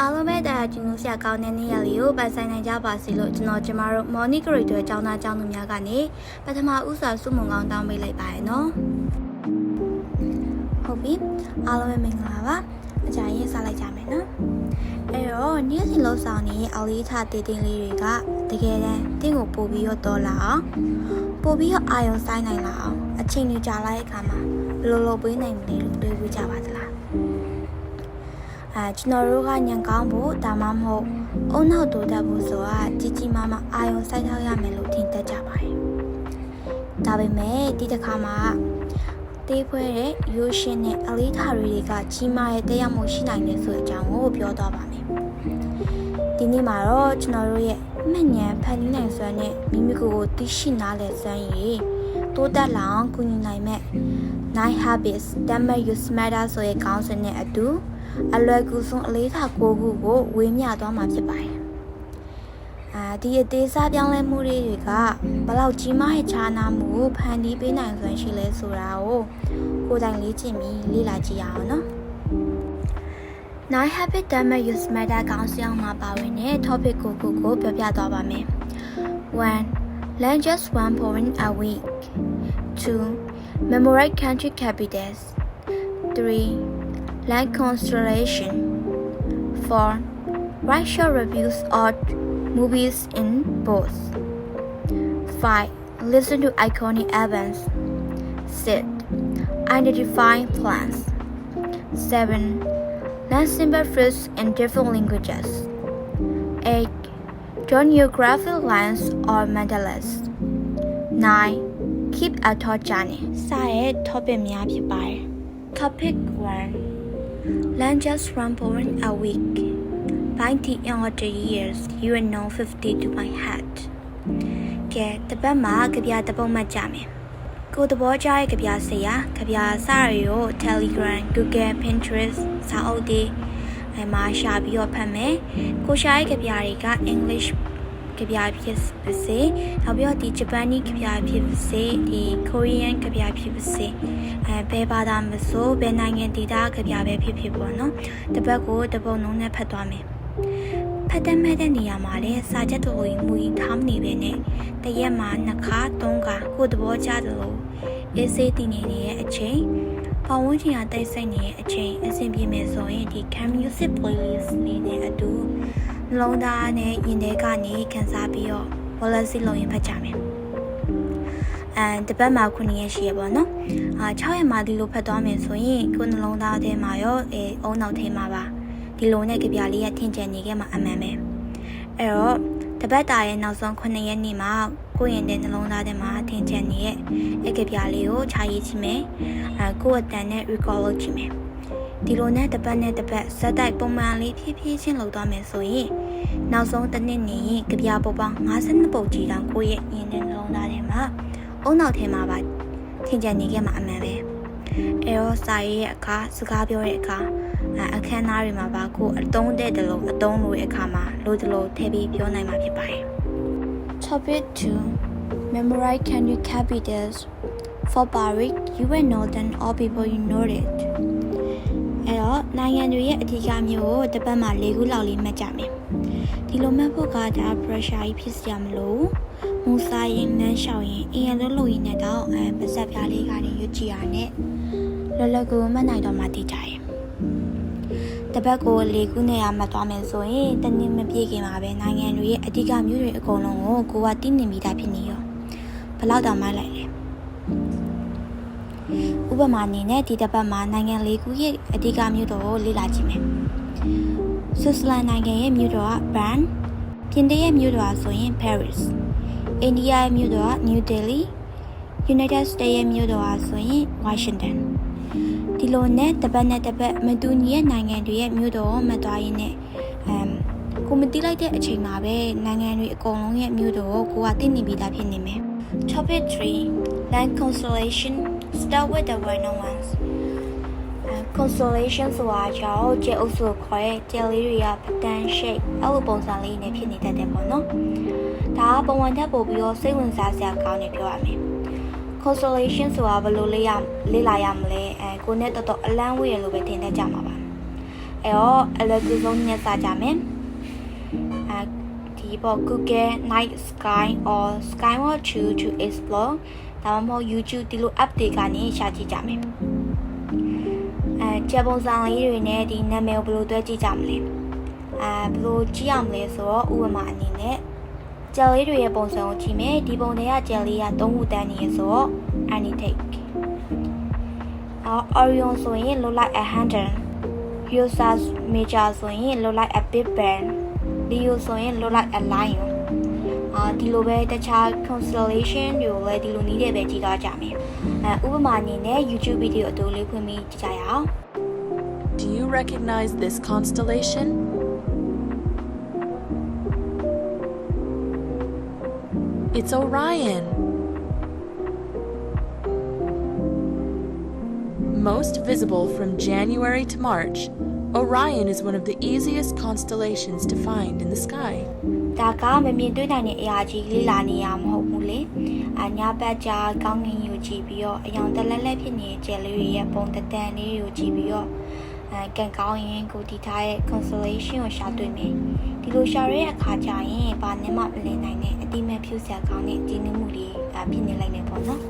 အားလုံးပဲတရားကျင်းလို့ဆရာကောင်းတဲ့နေ့ရက်လေးကိုပိုင်ဆိုင်နိုင်ကြပါစေလို့ကျွန်တော်ကျမတို့ Morning Grade တွေအကြောင်းသားအကြောင်းသူများကနေပထမဥစွာစုမုံကောင်းတောင်းပေးလိုက်ပါရနော်ဟုတ်ပြီအားလုံးပဲမင်္ဂလာပါအကြရင်စားလိုက်ကြမယ်နော်အဲ့တော့နေ့စဉ်လှုပ်ဆောင်နေအလေးထားတေးတင်းလေးတွေကတကယ်တမ်းတင့်ကိုပို့ပြီးတော့တော်လာအောင်ပို့ပြီးတော့အာရုံစိုင်းနိုင်လာအောင်အချိန်ကြီးကြာလိုက်တဲ့အခါမှာဘယ်လိုလုပ်ပေးနိုင်မလဲလို့တွေးပြီးကြပါသလား အဲကျွန်တော်တို့ကညံကောင်းဖို့ဒါမှမဟုတ်အုံနောက်တိုးတက်ဖို့ဆိုတာကြီးကြီးမားမားအာရုံစိုက်ထားရမယ်လို့ထင်တတ်ကြပါတယ်။ဒါပေမဲ့ဒီတစ်ခါမှာတေးဖွဲတဲ့ရိုးရှင်းတဲ့အလေးထားတွေကကြီးမားတဲ့တက်ရောက်မှုရှိနိုင်တယ်ဆိုတဲ့အကြောင်းကိုပြောသွားပါမယ်။ဒီနေ့မှာတော့ကျွန်တော်တို့ရဲ့မှတ်ဉာဏ်ဖန်တီးနိုင်စွမ်းနဲ့မိမိကိုယ်ကိုသိရှိနားလည်စွမ်းရည်တိုးတက်လာအောင်ကူညီနိုင်မဲ့ Nine Habits That Make You Smarter ဆိုတဲ့ခေါင်းစဉ်နဲ့အတူ အလွယ်ကူဆုံးအလေးထားကိုခုကိုဝေးမျှသွားမှာဖြစ်ပါတယ်။အာဒီအသေးစားပြောင်းလဲမှုတွေကဘလောက်ကြီးမားတဲ့ခြားနာမှုကိုဖန်တီးပေးနိုင်စွမ်းရှိလဲဆိုတာကိုကိုယ်တိုင်လေ့ကျင့်ပြီးလေ့လာကြည့်ရအောင်နော်။ Nine habit that make you smarter ကောင်းဆောင်မှာပါဝင်တဲ့ topic ကိုကိုကိုပြောပြသွားပါမယ်။ 1. Learn just one point a week. 2. Memorize country capitals. 3. like constellation. 4. Write short reviews of movies in both. 5. Listen to iconic albums. 6. Identify plants. 7. Learn simple phrases in different languages. 8. Draw geographic lines or mandalas. 9. Keep a thought journey. စတဲ့ topic များဖြစ်ပါတယ် Topic 1 Learn just one point a week. By the end of the years, you will know 50 to my head. ကဲတပတ်မှာကြပြတပုံမှတ်ကြမယ်။ကိုယ်သဘောကျရဲ့ကြပြဆရာကြပြစာတွေကို Telegram, Google, Pinterest စာအုပ်တွေအဲမှာရှာပြီးတော့ဖတ်မယ်။ကိုရှာရဲ့ကြပြတွေက English ကြပြဖြစ်ပါစေ။နောက်ပြီးတော့ဒီ Japanese ကြပြဖြစ်ပါစေ။ဒီ Korean ကြပြဖြစ်ပါစေ။အဲဘယ်ဘာသာမဆိုဘယ်နိုင်ငံတည်တာကြပြပဲဖြစ်ဖြစ်ပေါ့နော်။တစ်ပတ်ကိုတစ်ပုံလုံးနဲ့ဖတ်သွားမယ်။ဖတ်တဲ့မဲ့တဲ့နေရာမှာလည်းစာချက်တော်ကြီးမူကြီးထားမနေပဲနဲ့တရက်မှာနှစ်ခါသုံးခါကိုယ်သဘောကျသလိုအေးဆေးတည်နေနေတဲ့အချိန်ပတ်ဝန်းကျင်ကတိတ်ဆိတ်နေတဲ့အချိန်အဆင်ပြေမယ်ဆိုရင်ဒီ Cam Music Playlist လေးနဲ့အတူ နှလုံးသားနဲ့ရင်ထဲကနေခန်းစားပြီးတော့ policy လုပ်ရင်ဖတ်ကြမယ်အဲတပတ်မှာ9ရက်ရှိရပါတော့။အာ6ရက်မှာဒီလိုဖတ်သွားမယ်ဆိုရင်ကိုယ်နှလုံးသားထဲမှာရောအဲအုံနောက်ထဲမှာပါဒီလိုနဲ့ကြပြလေးရထင်ကျန်နေခဲ့မှာအမှန်ပဲ။အဲ့တော့တပတ်တာရဲ့နောက်ဆုံး9ရက်နေ့မှာကိုယ့်ရင်တဲ့နှလုံးသားထဲမှာထင်ကျန်နေရဲ့အကြပြလေးကိုခြာရေးကြည့်မယ်။အဲကိုယ့်အတန်နဲ့ recall လုပ်ကြည့်မယ်။ ဒီလိုနဲ့တပတ်နဲ့တပတ်ဇက်တိုက်ပုံမှန်လေးဖြည်းဖြည်းချင်းလုပ်သွားမယ်ဆိုရင်နောက်ဆုံးတစ်နှစ်နေရင်ကြပြပုံပေါင်း52ပုံကြီးတောင်ကိုယ့်ရဲ့ရင်တဲ့နှလုံးသားထဲမှာအုံနောက်ထဲမှာပါထင်ကျန်နေခဲ့မှာအမှန်ပဲအဲတော့စာရေးရဲ့အခါစကားပြောတဲ့အခါအဲအခန်းသားတွေမှာပါကိုအတုံးတဲ့တလုံးအတုံးလို့ရဲ့အခါမှာလို့တလို့ထည့်ပြီးပြောနိုင်မှာဖြစ်ပါတယ် Topic 2 Memorize country capitals For Barik, you will know than all people you know it. အဲ့တော့နိုင်ငံတွေရဲ့အထူးအမျိုးကိုတစ်ပတ်မှ၄ခုလောက်လေးမှတ်ကြမယ်။ဒီလိုမှတ်ဖို့ကဒါ pressure ကြီးဖြစ်စရာမလို။မူစာရင်နန်းလျှောက်ရင်အရင်လိုလိုရင်းနဲ့တော့အဲပါစက်ပြားလေးကနေရွတ်ကြည့်ရနဲ့လောလောကူမှတ်နိုင်တော့မှသိကြရဲ့။တစ်ပတ်ကို၄ခုနဲ့ရမှတ်သွားမယ်ဆိုရင်တနည်းမပြည့်ခင်ပါပဲနိုင်ငံတွေရဲ့အထူးအမျိုးတွေအကုန်လုံးကိုကိုကသိနေမိတာဖြစ်နေရော။ဘယ်လောက်တောင်မှလိုက်လဲ။ဥပမာအနေနဲ့ဒီတစ်ပတ်မှာနိုင်ငံ၄ခုရဲ့ အဓိကမြို့တော်ကိုလေ့လာကြည့်မယ်။ဆွစ်ဇာလန်နိုင်ငံရဲ့မြို့တော်က Bern, ပြင်သစ်ရဲ့မြို့တော်ကဆိုရင် Paris, အိန္ဒိယရဲ့မြို့တော်က New Delhi, United States ရဲ့မြို့တော်ကဆိုရင် Washington ဒီလိုနဲ့တစ်ပတ်နဲ့တစ်ပတ်မတူညီတဲ့နိုင်ငံတွေရဲ့မြို့တော်ကိုမှတ်သွားရင်းနဲ့အမ်ကိုမတိလိုက်တဲ့အချိန်မှာပဲနိုင်ငံတွေအကုန်လုံးရဲ့မြို့တော်ကိုကိုကသိနေပြီးသားဖြစ်နေမယ်။ Topic 3 Land constellation start with the well-known ones. Uh, constellation ဆိုတာကြောင့်ကျဲအုပ်စုကိုခေါ်တဲ့ကျဲလေးတွေကပတန်း shape အဲ့လိုပုံစံလေးနဲ့ဖြစ်နေတတ်တယ်ပေါ့နော်။ဒါကပုံဝင်တက်ပို့ပြီးတော့စိတ်ဝင်စားစရာကောင်းနေပြောရမယ်။ constellation ဆိုတာဘယ်လိုလေးရလေးလာရမလဲအဲကိုနဲ့တော်တော်အလန်းဝေးရလို့ပဲထင်တတ်ကြမှာပါ။အဲ့တော့အလွယ်ကူဆုံးညက်စားကြမယ်အဲဒီပေါ့ Google Night Sky or Skyward 2 to explore ဒါမှမဟုတ် YouTube ဒီလို app တွေကနေရှာကြည့်ကြမယ် အဲကြပုံစံလေးတွေနဲ့ဒီနာမည်ကိုဘယ်လိုတွဲကြည့်ကြမလဲအဲဘယ်လိုကြည့်အောင်လဲဆိုတော့ဥပမာအနေနဲ့ကြယ်လေးတွေရဲ့ပုံစံကိုကြည့်မယ်ဒီပုံတွေကကြယ်လေးက3ခုတန်းနေရဆိုတော့ any take အော် Orion ဆိုရင် look like a hunter Ursa Major ဆိုရင် look like a big bear Leo ဆိုရင် look like a lion အာဒီလိုပဲတခြား constellation တွေကိုလည်းဒီလိုနည်းတွေပဲကြည့်သွားကြမယ်အဲဥပမာအနေနဲ့ YouTube video အတူလေးဖွင့်ပြီးကြည့်ကြရအောင် Do you recognize this constellation? It's Orion. Most visible from January to March, Orion is one of the easiest constellations to find in the sky. ဒါကမမြင်တွေ့နိုင်တဲ့အရာကြီးလေးလာနေရမဟုတ်ဘူးလေအညာဘက်ကြားကောင်းကင်ယူကြည့်ပြီးတော့အယောင်တလက်လက်ဖြစ်နေတဲ့ကျယ်လေးတွေရဲ့ပုံတတန်လေးတွေကိုကြည့်ပြီးတော့အဲကန်ကောင်းရင်ကိုတီထားရဲ့ constellation ကိုရှာတွေ့မယ်ဒီလိုရှာရတဲ့အခါကျရင်ဘာနဲ့မှမလည်နိုင်တဲ့အတိမဲ့ဖြူစရာကောင်းတဲ့ဒီနည်းမှုတွေအဖြစ်နေလိုက်နေပေါ့နော်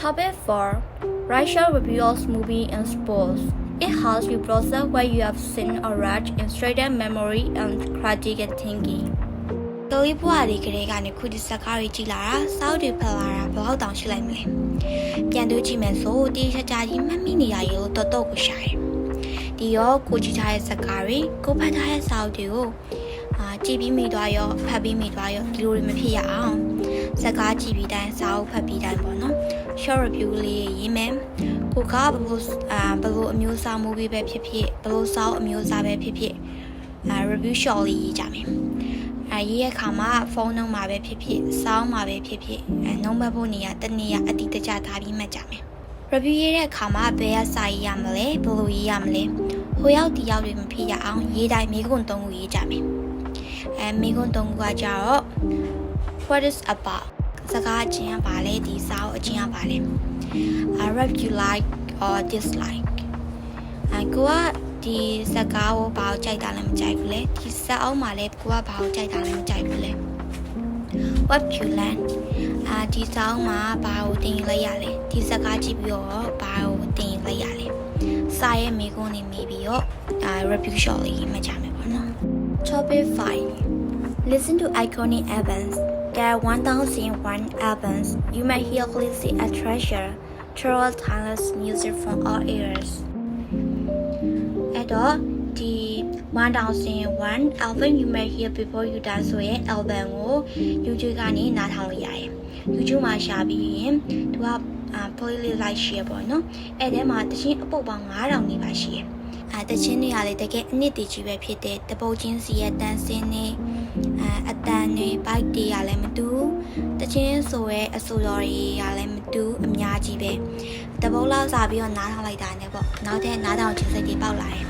Topic 4 Russia reveals movie and sports. It helps you process what you have seen or read in straighten memory and critical thinking. ကလေးဘွားတွေကလေးကနေခုဒီစကားတွေကြည်လာတာစောက်တွေဖက်လာတာဘယ်လောက်တောင်ရှိလိုက်မလဲပြန်တွေးကြည့်မယ်ဆိုတေးချာချာကြီးမှတ်မိနေရရေကိုတော်တော်ကိုရှာတယ်ဒီရောကိုကြည့်ထားတဲ့စကားတွေကိုဖတ်ထားတဲ့စောက်တွေကိုအာကြည့်ပြီးမိသွားရောဖတ်ပြီးမိသွားရောဒီလိုတွေမဖြစ်ရအောင်စကားကြည့်ပြီးတိုင်းစာအုပ်ဖတ်ပြီးတိုင်းပေါ့နော် short review လေးရေးမယ် ကိုကဘယ်လိုအာဘယ်လိုအမျိုးအစား movie ပဲဖြစ်ဖြစ်ဘယ်လိုစောက်အမျိုးအစားပဲဖြစ်ဖြစ်အာ review short လေးရေးကြမယ်အဲရေးရဲ့ခါမှာဖုန်းနှုံးမှာပဲဖြစ်ဖြစ်စောင်းမှာပဲဖြစ်ဖြစ်အဲနှုံးမဖို့နေရတနေ့ရအတိတ်တကျထားပြီးမှတ်ကြမယ် review ရေးတဲ့အခါမှာဘယ်ကစာရေးရမလဲဘယ်လိုရေးရမလဲဟိုရောက်ဒီရောက်တွေမဖြစ်ရအောင်ရေးတိုင်းမိခွန်းသုံးခုရေးကြမယ်အဲမိခွန်းသုံးခုကကြတော့ what is about စကားအချင်းကပါလဲဒီစာအုပ်အချင်းကပါလဲ I read you like or dislike အကိုကဒီစကားကိုဘာကိုကြိုက်တာလဲမကြိုက်ဘူးလေဒီစာအုပ်မှာလဲကိုကဘာကိုကြိုက်တာလဲမကြိုက်ဘူးလေ what you learn အာဒီစာအုပ်မှာဘာကိုသင်လိုက်ရလဲဒီစကားကြည့်ပြီးတော့ဘာကိုသင်လိုက်ရလဲစာရဲ့မိကုန်းနေမိပြီးတော့အာ review short လေးမှတ်ကြမယ်ပေါ့နော် topic 5 listen to iconic events There are 1001 albums. You may hear clearly a treasure, through timeless music from all eras. အဲ့တော့ဒီ 1001 album you may hear before you die ဆိုရဲ့ album ကို YouTube ကနေနားထောင်လို့ရတယ်။ YouTube မှာရှာပြီးရင်သူကအာ playlist လိုက် share ပေါ့နော်။အဲ့ထဲမှာတခြင်းအပုတ်ပေါင်း9000နေပါရှိရဲ့။အဲတချင်းတွေကလည်းတကယ်အနှစ်တည်ကြီးပဲဖြစ်တဲ့တပုတ်ချင်းစီရဲ့တန်းစင်းနေ အဲအတန်တွေဘိုက်တွေကလည်းမတူတချင်းဆိုရဲအဆိုတော်တွေကလည်းမတူအများကြီးပဲတပုတ်လောက်စားပြီးတော့နားထောင်လိုက်တာနဲ့ပေါ့နောက်ထပ်နားထောင်ခြင်းစိတ်တွေပေါက်လာတယ်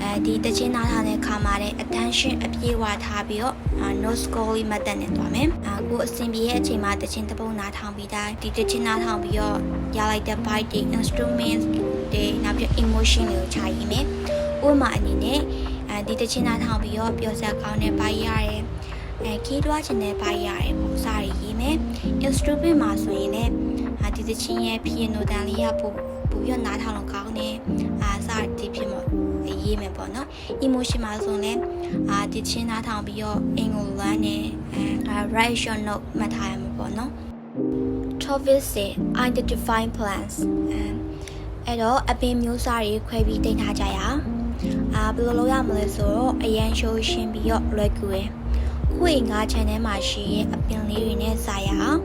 အဲဒီတချင်းနားထောင်တဲ့ခါမှာလည်း attention အပြည့်ဝထားပြီးတော့ no score လေးမှတ်တတ်နေသွားမယ်အခုအဆင်ပြေရဲ့အချိန်မှာတချင်းတပုတ်နားထောင်ပြီးတိုင်းဒီတချင်းနားထောင်ပြီးတော့ရလိုက်တဲ့ bite တွေ instruments တွေနောက်ပြီး emotion တွေကိုခြာရေးမယ်ဥပမာအနေနဲ့ အဲဒီတချင်းနားထောင်ပြီးတော့ပျော်စရာကောင်းတဲ့ bite ရတယ်အဲခီးတွားခြင်းတဲ့ bite ရတယ်ပေါ့စာရေးရေးမယ် instrument မှာဆိုရင်လည်းဒီတချင်းရဲ့ piano တန်လေးရပို့ပို့ပြီးတော့နားထောင်လို့ကောင်းတယ်အာစာဒီဖြစ်မှာရေးမယ်ပေါ့နော် emotion မှာဆိုရင်အာဒီချင်းနားထောင်ပြီးတော့အင်္ဂလန်နဲ့အဲ write short note မှတ်ထားရမှာပေါ့နော် Topic 6 identify plants အဲ့တော့အပင်မျိုးစားတွေခွဲပြီးတင်ထားကြရအောင် အာဘယ်လိုလုပ်ရမလဲဆိုတော့အရန်ရှိုးရှင်းပြီးတော့လွယ်ကူရယ်ခွေငါးချန်ထဲမှာရှိရင်အပင်လေးတွေနဲ့စားရအောင်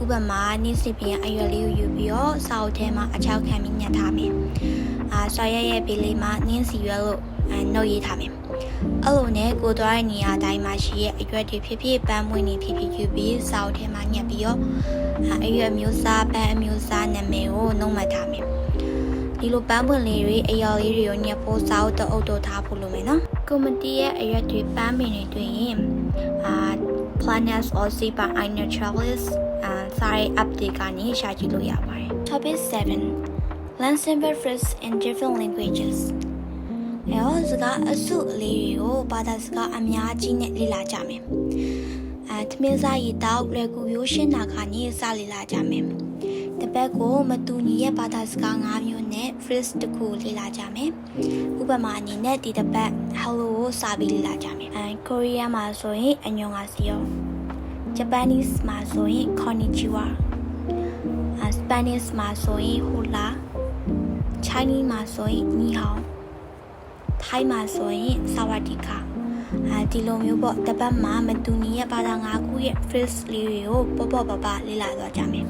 ဥပမာနင်းစီပင်အရွယ်လေးကိုယူပြီးတော့စာအုပ်ထဲမှာအချောက်ခံပြီးညှက်ထားမယ်အာဆွာရက်ရဲ့ဘေးလေးမှာနင်းစီရွယ်လို့အဲနှုတ်ရေးထားမယ်အဲ့လိုနဲ့ကိုသွားတဲ့နေရာတိုင်းမှာရှိရဲ့အရွက်တွေဖြစ်ဖြစ်ပန်းမွေးနေဖြစ်ဖြစ်ယူပြီးစာအုပ်ထဲမှာညှက်ပြီးတော့အရွက်မျိုးစားပန်းအမျိုးစားနာမည်ကိုနှုတ်မှတ်ထားမယ် ဒီလိုပန်းပွင့်လေးတွေအယော်လေးတွေကိုညှက်ဖို့စာအုပ်တအုပ်တော့ထားဖို့လိုမယ်နော်ကွန်မတီရဲ့အရွက်တွေပန်းပင်တွေတွေ့ရင်အာ planets or see by i naturalist အာစာရေး update ကနေရှာကြည့်လို့ရပါတယ် topic 7 learn simple phrases in different languages အဲတော့စကားအစုအလေးတွေကိုဘာသာစကားအများကြီးနဲ့လေ့လာကြမယ်အဲသမင်းစားရည်တောက်လွယ်ကူရိုးရှင်းတာခါညစလေ့လာကြမယ် တပတ်ကိုမတူညီရဲ့ဘာသာစကား၅မျိုးနဲ့ phrase တစ်ခုလေ့လာကြမယ်ဥပမာအနေနဲ့ဒီတစ်ပတ် hello ကိုစာပြီးလေ့လာကြမယ်အဲ Korea မှာဆိုရင်အညွန်ကစီယော Japanese မှာဆိုရင် konnichiwa အဲ Spanish မှာဆိုရင် hola Chinese မှာဆိုရင် ni hao ထိုင်းမှာဆိုရင်စဝတိခအဲဒီလိုမျိုးပေါ့တပတ်မှာမတူညီရဲ့ဘာသာ၅ခုရဲ့ phrase လေးတွေကိုပေါ့ပေါ့ပါပါလေ့လာသွားကြမယ်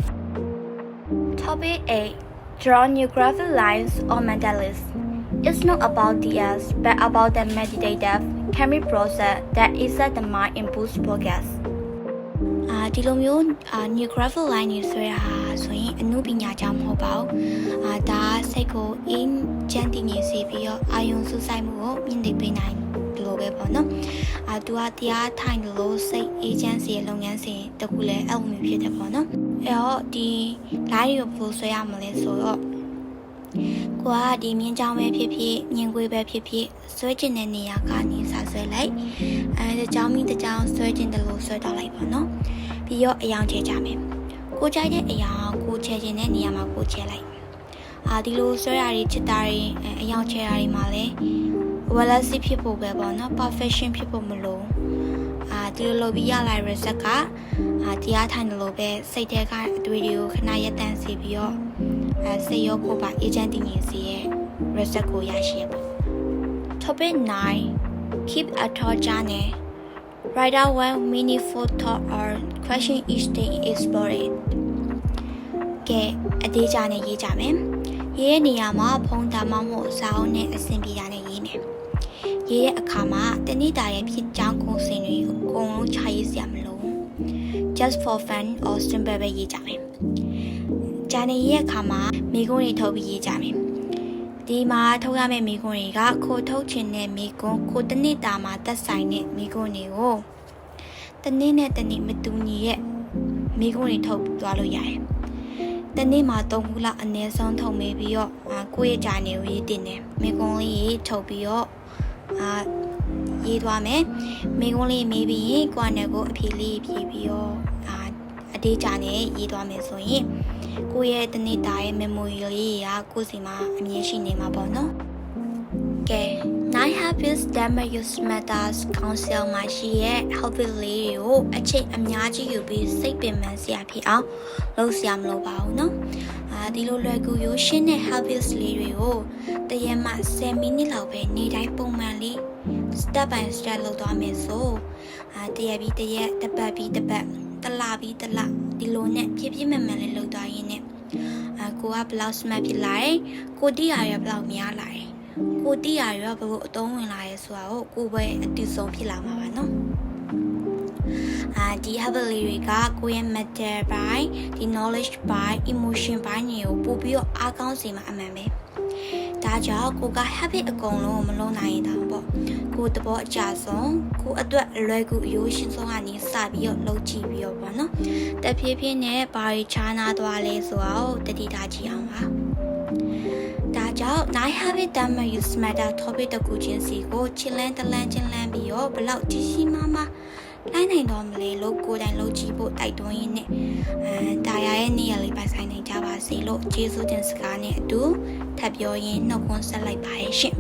Topic 8 Draw new graphic lines or mandalas It's not about the as but about the meditative chemical process that is at the mind and boost focus အာဒီလိုမျိုးအာ new graphic line တွေဆွဲတာဟာဆိုရင်အမှုပညာကြောင့်မဟုတ်ပါဘူးအာဒါစိတ်ကိုအင်းချမ်းတည်နေစေပြီးတော့အာယုံစူးစိုက်မှုကိုမြင့်တင်ပေးနိုင်လို့ပဲပေါ့နော်အာသူကတရားထိုင်လို့စိတ်အေးချမ်းစေလုပ်ငန်းစဉ်တခုလည်းအဲ့လိုမျိုးဖြစ်တယ်ပေါ့နော် အဲ့တော့ဒီ line ကိုဘယ်လိုဆွဲရမလဲဆိုတော့ကိုကဒီမြင်းချောင်းပဲဖြစ်ဖြစ်မြင်ကွေးပဲဖြစ်ဖြစ်ဆွဲကျင်တဲ့နေရာကနေစဆွဲလိုက်အဲတကြောင်မိတကြောင်ဆွဲကျင်တယ်လို့ဆွဲတော့လိုက်ပါနော်ပြီးတော့အယောင်ချဲကြမယ်ကိုကြိုက်တဲ့အယောင်ကိုချဲကျင်တဲ့နေရာမှာကိုချဲလိုက်အာဒီလိုဆွဲတာတွေချစ်တာတွေအဲအယောင်ချဲတာတွေမှာလဲ wellness ဖြစ်ဖို့ပဲပေါ့နော် perfection ဖြစ်ဖို့မလို့အာ ဒီလိုလုပ်ပြီးရလာ reset ကအာတရားထိုင်တယ်လို့ပဲစိတ်ထဲကအတွေ့တွေကိုခဏရက်တန့်စေပြီးတော့အဲစိတ်ရောကိုယ်ပါ agent တည်နေစေရဲ့ reset ကိုရရှိရပေါ့ Topic 9 Keep a thought journal Write out one meaningful thought or question each day and explore it ကဲအသေးချာနဲ့ရေးကြမယ်ရေးတဲ့နေရာမှာဖုံးတာမှမဟုတ်စာအုပ်နဲ့အဆင်ပြေတာနဲ့ရေးမယ် ရေးတဲ့အခါမှာတနေ့တာရဲ့ဖြစ်ကြောင်းကိုစင်တွေကိုအကုန်လုံးခြာရေးစရာမလို just for fun or simple ပဲရေးကြမယ်ဂျာနေရေးတဲ့အခါမှာမိကုန်းတွေထုတ်ပြီးရေးကြမယ်ဒီမှာထုတ်ရမယ့်မိကုန်းတွေကခိုထုတ်ချင်တဲ့မိကုန်းခိုတနေ့တာမှာသက်ဆိုင်တဲ့မိကုန်းတွေကိုတနေ့နဲ့တနေ့မတူညီရဲ့မိကုန်းတွေထုတ်သွားလို့ရတယ်တနေ့မှာ၃ခုလောက်အနည်းဆုံးထုတ်မေးပြီးတော့အာကိုယ့်ရဲ့ဂျာနေကိုရေးတင်တယ်မိကုန်းလေးရေးထုတ်ပြီးတော့ အာရေးသွားမယ်မိကုန်းလေးမေးပြီးရင်ကိုယ့်အနေကိုအဖြေလေးဖြေပြီးတော့အာအတေးဂျာနေရေးသွားမယ်ဆိုရင်ကိုယ့်ရဲ့တနေ့တာရဲ့ memory လေးတွေကကိုယ့်စီမှာအမြဲရှိနေမှာပေါ့နော်ကဲ nine habits that make you matters council မှာရှိရဲ့ habit လေးတွေကိုအချိန်အများကြီးယူပြီးစိတ်ပင်ပန်းစရာဖြစ်အောင်လုပ်စရာမလိုပါဘူးเนาะအာ ဒီလိုလွယ်ကူရိုးရှင်းတဲ့ habits လေးတွေကိုတရက်မှ10မိနစ်လောက်ပဲနေတိုင်းပုံမှန်လေး step by step လုပ်သွားမယ်ဆိုအာတရက်ပြီးတရက်တစ်ပတ်ပြီးတစ်ပတ်တစ်လပြီးတစ်လဒီလိုနဲ့ဖြည်းဖြည်းမှန်မှန်လေးလုပ်သွားရင်းနဲ့အာကိုကဘယ်လောက် smart ဖြစ်လာတယ်ကိုတိရရဘယ်လောက်များလာတယ်ကိုတိရရဘယ်လိုအသုံးဝင်လာရဲဆိုတာကိုကိုပဲအတူဆုံးဖြစ်လာမှာပါနော် အာဒီ habit လေးတွေကကိုယ့်ရဲ့ mental ဘိုင်းဒီ knowledge ဘိုင်း emotion ဘိုင်းတွေကိုပို့ပြီးတော့အားကောင်းစေမှာအမှန်ပဲဒါကြောင့်ကိုက habit အကုန်လုံးကိုမလုံးနိုင်ရင်တောင်ပေါ့ကိုတဘောအကြဆုံးကိုအတွက်အလွယ်ကူအယိုးရှင်းဆုံးကနေစပြီးတော့လှုပ်ကြည့်ပြီးတော့ပေါ့နော်တဖြည်းဖြည်းနဲ့ဘာတွေချားနာသွားလဲဆိုတာကိုတတိထားကြည့်အောင်ပါဒါကြောင့် night habit that make you smarter topic တကူချင်းစီကိုချစ်လန်းတလန်းချင်းလန်းပြီးတော့ဘလောက်ကြီးကြီးမားမား လိုက်နိုင်တော့မလဲလို့ကိုယ်တိုင်လုပ်ကြည့်ဖို့တိုက်တွန်းရင်းနဲ့အဲဒါရရဲ့နေရာလေးပိုင်ဆိုင်နိုင်ကြပါစေလို့ကျေးဇူးတင်စကားနဲ့အတူထပ်ပြောရင်းနှုတ်ခွန်းဆက်လိုက်ပါရဲ့ရှင်